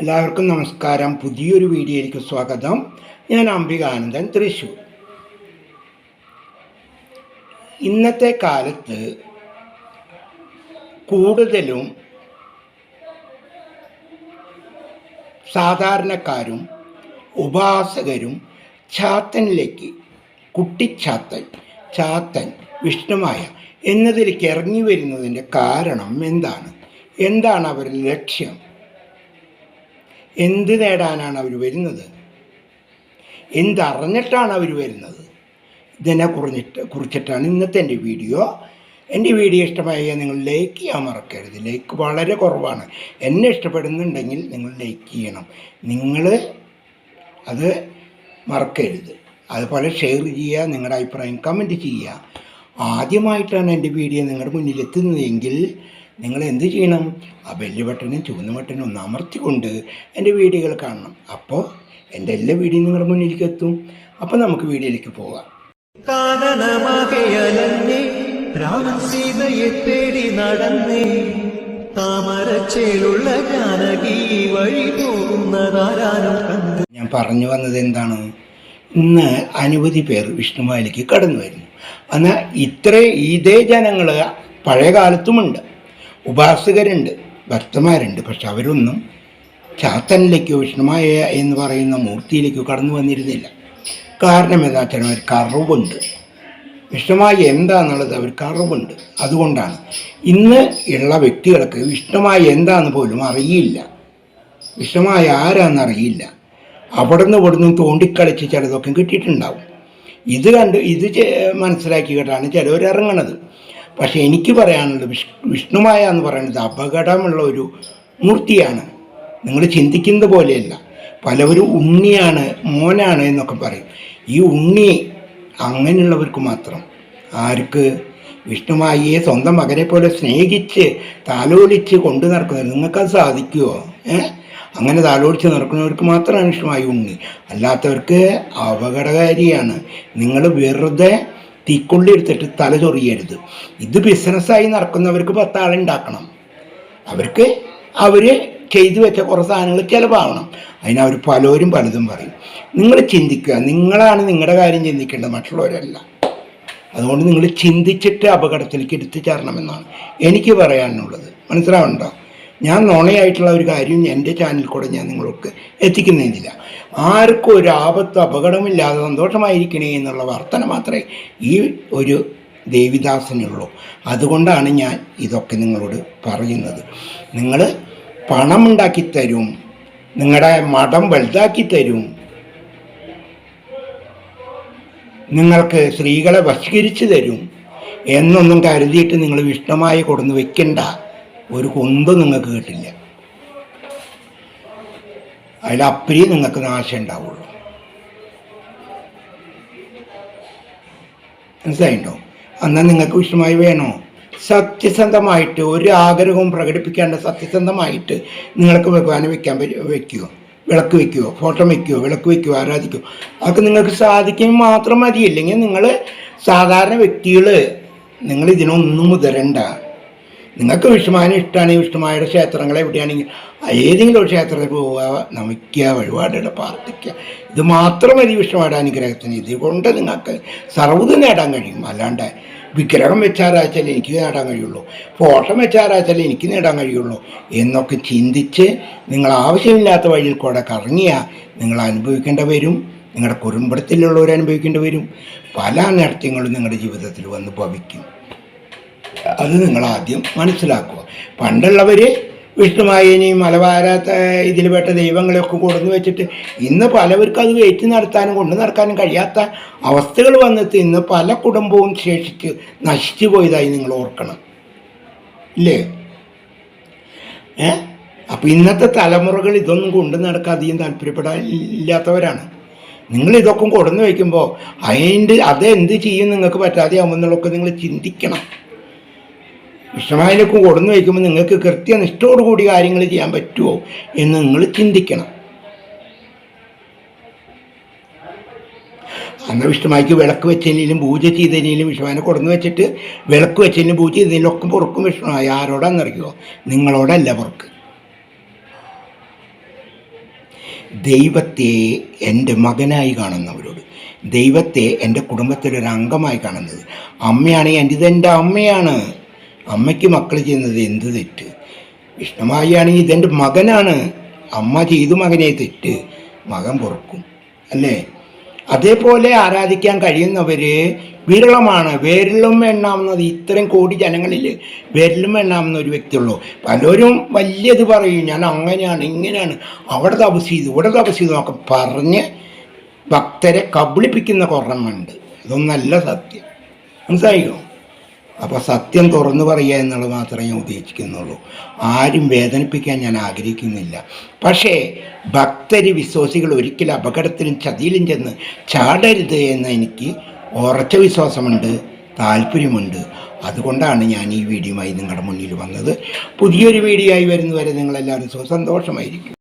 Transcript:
എല്ലാവർക്കും നമസ്കാരം. പുതിയൊരു വീഡിയോയിലേക്ക് സ്വാഗതം. ഞാൻ അംബികാനന്ദൻ തൃശൂർ. ഇന്നത്തെ കാലത്ത് കൂടുതലും സാധാരണക്കാരും ഉപാസകരും ചാത്തനിലേക്ക് കുട്ടിച്ചാത്തൻ ചാത്തൻ വിഷ്ണുമായ എന്നതിലേക്ക് ഇറങ്ങി വരുന്നതിന്റെ കാരണം എന്താണ്? എന്താണ് അവരുടെ ലക്ഷ്യം? എന്ത് നേടാനാണ് അവർ വരുന്നത്? എന്തറിഞ്ഞിട്ടാണ് അവർ വരുന്നത്? ഇതിനെ കുറഞ്ഞിട്ട് കുറിച്ചിട്ടാണ് ഇന്നത്തെ എന്റെ വീഡിയോ. എന്റെ വീഡിയോ ഇഷ്ടമായ നിങ്ങൾ ലൈക്ക് ചെയ്യാൻ മറക്കരുത്. ലൈക്ക് വളരെ കുറവാണ്. എന്നെ ഇഷ്ടപ്പെടുന്നുണ്ടെങ്കിൽ നിങ്ങൾ ലൈക്ക് ചെയ്യണം. നിങ്ങൾ അത് മറക്കരുത്. അതുപോലെ ഷെയർ ചെയ്യുക നിങ്ങളുടെ അഭിപ്രായം കമന്റ് ചെയ്യുക. ആദ്യമായിട്ടാണ് എന്റെ വീഡിയോ നിങ്ങളുടെ മുന്നിൽ എത്തുന്നതെങ്കിൽ നിങ്ങൾ എന്ത് ചെയ്യണം? ആ ബെല്ല് ബട്ടനും ചുവന്ന ബട്ടനും ഒന്ന് അമർത്തിക്കൊണ്ട് എന്റെ വീഡിയോകൾ കാണണം. അപ്പോൾ എന്റെ എല്ലാ വീഡിയോയും നിങ്ങളുടെ മുന്നിലേക്ക് എത്തും അപ്പോൾ നമുക്ക് വീഡിയോയിലേക്ക് പോകാം. കാനനമാകയലഞ്ഞേ രാമൻ സീതയെ തേടി നടന്നേ താമരച്ചേലുള്ള ജാനകി വഴി പോകുന്നതാരാനും കണ്ടു. ഞാൻ പറഞ്ഞു വന്നത് എന്താണ്? ഇന്ന് അനവധി പേർ വിഷ്ണുമാലിക്ക് കടന്നു വരുന്നു. എന്നാൽ ഇത്ര ഇതേ ജനങ്ങൾ പഴയ കാലത്തുമുണ്ട്. ഉപാസകരുണ്ട് ഭക്തന്മാരുണ്ട് പക്ഷെ അവരൊന്നും ചാത്തനിലേക്കോ വിഷ്ണുമായ എന്ന് പറയുന്ന മൂർത്തിയിലേക്കോ കടന്നു വന്നിരുന്നില്ല. കാരണം എന്താ വെച്ചാൽ അവർക്ക് അറിവുണ്ട്. വിഷ്ണുമായ എന്താണെന്നുള്ളത് അവർക്ക് അറിവുണ്ട്. അതുകൊണ്ടാണ്. ഇന്ന് ഉള്ള വ്യക്തികൾക്ക് വിഷ്ണുമായ എന്താന്ന് പോലും അറിയില്ല. വിഷമായ ആരാന്നറിയില്ല അവിടുന്ന് ഇവിടുന്ന് തോണ്ടിക്കളിച്ച് ചിലതൊക്കെ കിട്ടിയിട്ടുണ്ടാവും. ഇത് കണ്ട് ഇത് മനസ്സിലാക്കിയിട്ടാണ് ചിലവർ ഇറങ്ങണത്. പക്ഷെ എനിക്ക് പറയാനുള്ളത് വിഷ് വിഷ്ണുമായ എന്ന് പറയുന്നത് അപകടമുള്ള ഒരു മൂർത്തിയാണ്. നിങ്ങൾ ചിന്തിക്കുന്നത് പോലെയല്ല. പലവരും ഉണ്ണിയാണ് മോനാണ് എന്നൊക്കെ പറയും. ഈ ഉണ്ണി അങ്ങനെയുള്ളവർക്ക് മാത്രം. ആർക്ക്? വിഷ്ണുമായിയെ സ്വന്തം മകനെ പോലെ സ്നേഹിച്ച് താലോലിച്ച് കൊണ്ടു നടക്കുന്നത് നിങ്ങൾക്കത് സാധിക്കുമോ അങ്ങനെ താലോലിച്ച് നടക്കുന്നവർക്ക് മാത്രമാണ് വിഷ്ണുമായി ഉണ്ണി. അല്ലാത്തവർക്ക് അപകടകാരിയാണ്. നിങ്ങൾ വെറുതെ തീക്കൊള്ളി എടുത്തിട്ട് തല ചൊറിയരുത്. ഇത് ബിസിനസ്സായി നടക്കുന്നവർക്ക് പത്താളുണ്ടാക്കണം അവർക്ക് അവർ ചെയ്തു വെച്ച കുറേ സാധനങ്ങൾ ചിലവാകണം. അതിനവർ പലരും പലതും പറയും. നിങ്ങൾ ചിന്തിക്കുക നിങ്ങളാണ് നിങ്ങളുടെ കാര്യം ചിന്തിക്കേണ്ടത് മറ്റുള്ളവരല്ല. അതുകൊണ്ട് നിങ്ങൾ ചിന്തിച്ചിട്ട് അപകടത്തിലേക്ക് എടുത്തു ചേരണമെന്നാണ് എനിക്ക് പറയാനുള്ളത്. മനസ്സിലാവുണ്ടോ ഞാൻ നോണയായിട്ടുള്ള ഒരു കാര്യം എന്റെ ചാനലിൽ കൂടെ ഞാൻ നിങ്ങൾക്ക് എത്തിക്കുന്നില്ല ആർക്കും ഒരു ആപത്ത് അപകടമില്ലാതെ സന്തോഷമായിരിക്കണേ എന്നുള്ള വർത്തന മാത്രമേ ഈ ഒരു ദേവിദാസനുള്ളൂ. അതുകൊണ്ടാണ് ഞാൻ ഇതൊക്കെ നിങ്ങളോട് പറയുന്നത്. നിങ്ങൾ പണം ഉണ്ടാക്കി തരും. നിങ്ങളുടെ മഠം വലുതാക്കി തരും. നിങ്ങൾക്ക് സ്ത്രീകളെ വശീകരിച്ചു തരും എന്നൊന്നും കരുതിയിട്ട് നിങ്ങൾ വിഷ്ണമായി കൊടുന്ന് വെക്കണ്ട. ഒരു കൊന്തും നിങ്ങൾക്ക് കിട്ടില്ല. അതിലപ്പരി നിങ്ങൾക്ക് നാശം ഉണ്ടാവുള്ളൂ. മനസ്സിലായിട്ടോ എന്നാൽ നിങ്ങൾക്ക് വിഷമായി വേണോ? സത്യസന്ധമായിട്ട് ഒരു ആഗ്രഹവും പ്രകടിപ്പിക്കാണ്ട് സത്യസന്ധമായിട്ട് നിങ്ങൾക്ക് ഭഗവാനെ വെക്കാൻ വെക്കുക. വിളക്ക് വെക്കുമോ ഫോട്ടോ വെക്കുമോ വിളക്ക് വെക്കുമോ ആരാധിക്കുമോ അതൊക്കെ നിങ്ങൾക്ക് സാധിക്കുമെങ്കിൽ മാത്രം മതി. ഇല്ലെങ്കിൽ നിങ്ങൾ സാധാരണ വ്യക്തികൾ നിങ്ങൾ ഇതിനൊന്നും മുതരണ്ട. നിങ്ങൾക്ക് വിഷ്ണുമാനെ ഇഷ്ടമാണെങ്കിൽ വിഷ്ണുമായുടെ ക്ഷേത്രങ്ങൾ എവിടെയാണെങ്കിൽ ഏതെങ്കിലും ഒരു ക്ഷേത്രത്തിൽ പോവുക നമിക്കുക വഴിപാടുകൾ പ്രാർത്ഥിക്കുക. ഇത് മാത്രം ഒരു വിഷ്ണുമായുടെ അനുഗ്രഹത്തിന്. ഇതുകൊണ്ട് നിങ്ങൾക്ക് സർവതും നേടാൻ കഴിയും. അല്ലാണ്ട് വിഗ്രഹം വെച്ചാരാച്ചാൽ എനിക്ക് നേടാൻ കഴിയുള്ളൂ. ഫോട്ടം വെച്ചാരാച്ചാൽ എനിക്ക് നേടാൻ കഴിയുള്ളൂ. എന്നൊക്കെ ചിന്തിച്ച് നിങ്ങൾ ആവശ്യമില്ലാത്ത വഴിയിൽ കൂടെ കറങ്ങിയാൽ നിങ്ങൾ അനുഭവിക്കേണ്ടി വരും. നിങ്ങളുടെ കുടുംബത്തിലുള്ളവർ അനുഭവിക്കേണ്ടി വരും. പല അനർത്ഥങ്ങളും നിങ്ങളുടെ ജീവിതത്തിൽ വന്ന് ഭവിക്കും. അത് നിങ്ങൾ ആദ്യം മനസ്സിലാക്കുക. പണ്ടുള്ളവർ വിഷ്ണുമായനെയും മലബാര ഇതിൽ പെട്ട ദൈവങ്ങളെയൊക്കെ കൊടുന്നു വെച്ചിട്ട് ഇന്ന് പലവർക്കും അത് വെയിറ്റ് നടത്താനും കൊണ്ടു നടക്കാനും കഴിയാത്ത അവസ്ഥകൾ വന്നിട്ട് ഇന്ന് പല കുടുംബവും ശേഷിച്ച് നശിച്ചു പോയതായി നിങ്ങൾ ഓർക്കണം. ഇല്ലേ? ഏ? അപ്പം ഇന്നത്തെ തലമുറകൾ ഇതൊന്നും കൊണ്ടു താല്പര്യപ്പെടാൻ ഇല്ലാത്തവരാണ് നിങ്ങൾ ഇതൊക്കെ കൊടുന്നു വയ്ക്കുമ്പോൾ അതിന്റെ അതെന്ത് ചെയ്യും നിങ്ങൾക്ക് പറ്റാതെയാവുമെന്നുള്ളതൊക്കെ നിങ്ങൾ ചിന്തിക്കണം. വിഷമായിലൊക്കെ കൊടുന്നു വയ്ക്കുമ്പോൾ നിങ്ങൾക്ക് കൃത്യനിഷ്ഠയോടുകൂടി കാര്യങ്ങൾ ചെയ്യാൻ പറ്റുമോ എന്ന് നിങ്ങൾ ചിന്തിക്കണം. അന്ന് വിഷ്ണുമായിക്ക് വിളക്ക് വെച്ചതിനും പൂജ ചെയ്തതിനും വിഷ്ണുവിനെ കൊടുന്നു വെച്ചിട്ട് വിളക്ക് വെച്ചതിനും പൂജ ചെയ്തതിനും ഒക്കെ പുറക്കും വിഷ്ണുമായി ആരോടാന്നറിയോ നിങ്ങളോടല്ല പുറക്ക്. ദൈവത്തെ എന്റെ മകനായി കാണുന്നവരോട് ദൈവത്തെ എന്റെ കുടുംബത്തിലൊരു അംഗമായി കാണുന്നത്. അമ്മയാണെങ്കിൽ എന്റെ ഇതെന്റെ അമ്മയാണ്. അമ്മയ്ക്ക് മക്കൾ ചെയ്യുന്നത് എന്ത് തെറ്റ്? വിഷ്ണുമായിയാണെങ്കിൽ ഇതെന്റെ മകനാണ്. അമ്മ ചെയ്തു മകനെ തെറ്റ്. മകൻ പൊറുക്കും. അല്ലേ? അതേപോലെ ആരാധിക്കാൻ കഴിയുന്നവർ വിരളമാണ്. വിരലും എണ്ണാവുന്നത് ഇത്രയും കോടി ജനങ്ങളിൽ വിരലും എണ്ണാവുന്ന ഒരു വ്യക്തിയുള്ളൂ. പലരും വലിയത് പറയും ഞാൻ അങ്ങനെയാണ് ഇങ്ങനെയാണ്. അവിടെ തപസ് ചെയ്തു ഇവിടെ തപസ് ചെയ്തു എന്നൊക്കെ പറഞ്ഞ് ഭക്തരെ കബളിപ്പിക്കുന്ന കുറമുണ്ട് അതൊന്നല്ല സത്യം. മനസ്സിലായോ? അപ്പോൾ സത്യം തുറന്നു പറയുക എന്നുള്ളത് മാത്രമേ ഞാൻ ഉദ്ദേശിക്കുന്നുള്ളൂ. ആരും വേദനിപ്പിക്കാൻ ഞാൻ ആഗ്രഹിക്കുന്നില്ല. പക്ഷേ ഭക്തര് വിശ്വാസികൾ ഒരിക്കലും അപകടത്തിലും ചതിയിലും ചെന്ന് ചാടരുത് എന്ന് എനിക്ക് ഉറച്ച വിശ്വാസമുണ്ട് താല്പര്യമുണ്ട്. അതുകൊണ്ടാണ് ഞാൻ ഈ വീഡിയോയുമായി നിങ്ങളുടെ മുന്നിൽ വന്നത്. പുതിയൊരു വീഡിയോ ആയി വരുന്നവരെ നിങ്ങളെല്ലാവരും സുസന്തോഷമായിരിക്കും